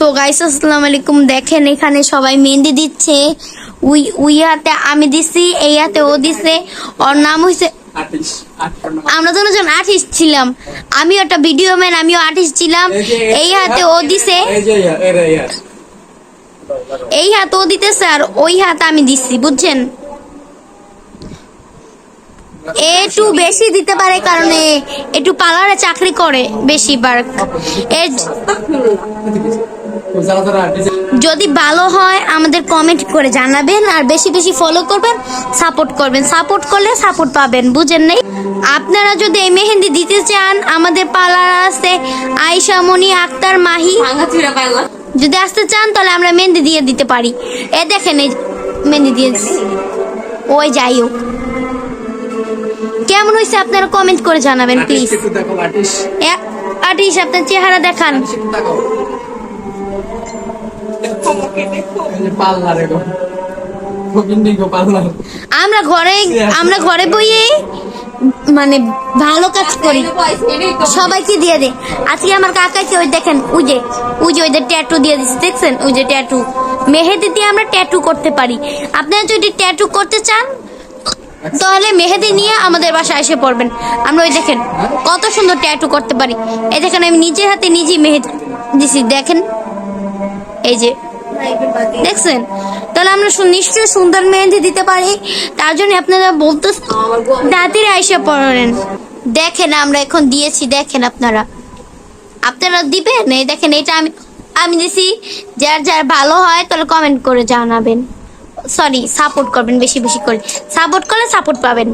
So guys আসসালামু আলাইকুম। দেখেন এখানে সবাই মেহেন্দি দিচ্ছে। উই উই হাতে আমি দিছি এই হাতে ও দিছে। ওর নাম হইছে আমরা দুজন আর্টিস্ট ছিলাম। আমিও একটা ভিডিও ম্যান আমিও আর্টিস্ট ছিলাম। এই হাতে ও দিছে। এই হাত ও দিতেছে আর ওই হাত আমি দিচ্ছি বুঝছেন? একটু বেশি দিতে পারে কারণে একটু পার্লারে চাকরি করে যারা আর্টিস্ট যদি ভালো হয়, আমাদের কমেন্ট করে জানাবেন আর বেশি বেশি ফলো করবেন সাপোর্ট করবেন। সাপোর্ট করলে সাপোর্ট পাবেন, বুঝেন নাই? আপনারা যদি এই মেহেন্দি দিতে চান, আমাদের পার্লার আছে মনি আক্তার, মাহি। যদি আসতে চান, তাহলে আমরা মেহেন্দি দিয়ে দিতে পারি। এ দেখেন এই মেহেন্দি দিয়ে ওই যাই হোক। কেমন হয়েছে আপনারা কমেন্ট করে জানাবেন প্লিজ আর্টিস্ট। আপনার চেহারা দেখান। যে আমরা ঘরে আমরা ঘরে বইয়ে মানে ভালো কাজ করি। সবাইকে দিয়ে দে। আজকে আমার কাকাকে ওই দেখেন ওই যে ওই যে ওইদের ট্যাটু দিয়ে দিচ্ছে দেখছেন? ওই যে ট্যাটু মেহেদি দিয়ে আমরা ট্যাটু করতে পারি। আপনারা যদি ট্যাটু করতে চান তাহলে মেহেদি নিয়ে আমাদের বাসায় এসে পড়বেন। আমরা ওই দেখেন, কত সুন্দর ট্যাটু করতে পারি। এই দেখেন, আমি নিজের হাতে নিজেই মেহেদি দিছি, দেখেন। এই যে, দেখছেন? তাহলে আমরা নিশ্চয়ই সুন্দর মেহেন্দি দিতে পারি। তার জন্য আপনারা বলতে রাতের এসে পড়েন। দেখেন, আমরা এখন দিয়েছি, দেখেন আপনারা। আপনারা দিবেন? এই দেখেন, এটা আমি আমি দিছি। যার যার ভালো হয়, তাহলে কমেন্ট করে জানাবেন। সরি সাপোর্ট করবেন বেশি বেশি করে। সাপোর্ট করলে সাপোর্ট পাবেন।